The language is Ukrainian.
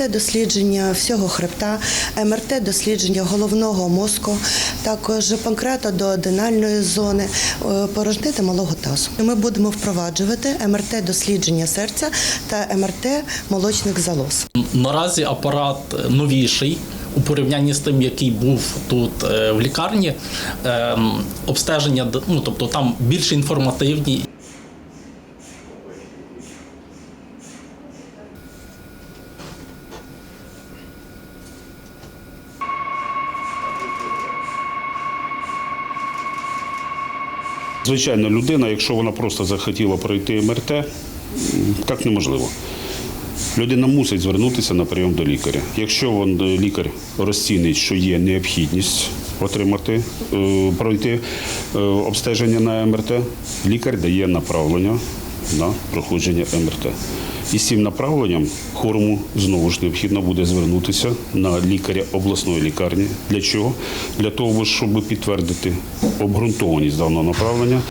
МРТ-дослідження всього хребта, МРТ-дослідження головного мозку, також панкреатодооденальної зони, е, порожнини малого тазу. Ми будемо впроваджувати МРТ-дослідження серця та МРТ молочних залоз. Наразі апарат новіший у порівнянні з тим, який був тут е, в лікарні. Ем, Обстеження, ну тобто там більш інформативні. Звичайно, людина, якщо вона просто захотіла пройти МРТ, так неможливо. Людина мусить звернутися на прийом до лікаря. Якщо він, е, лікар розцінить, що є необхідність отримати, е, пройти е, обстеження на МРТ, лікар дає направлення на проходження МРТ. І з цим направленням хорому знову ж необхідно буде звернутися на лікаря обласної лікарні. Для чого? Для того, щоб підтвердити обґрунтованість даного направлення.